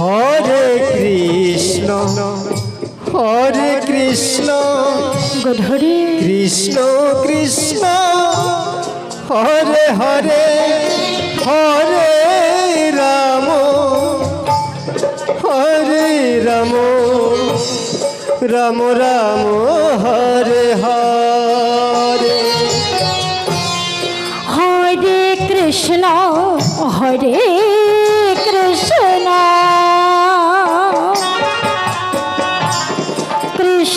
Hare Krishna Hare Krishna Gana Hari Krishna Krishna Hare Hare Hare Ram Hare Ram Ram Ram Hare Hare. Hare Krishna Hare Krishna.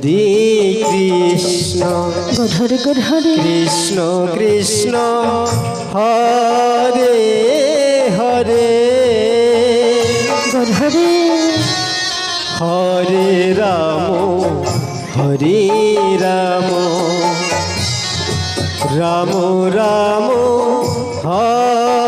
Hare Krishna. গধরে গধরে। Krishna Krishna Hare Hare. গধরে। Hare Ram Hare Ram. Ram Ram Hare.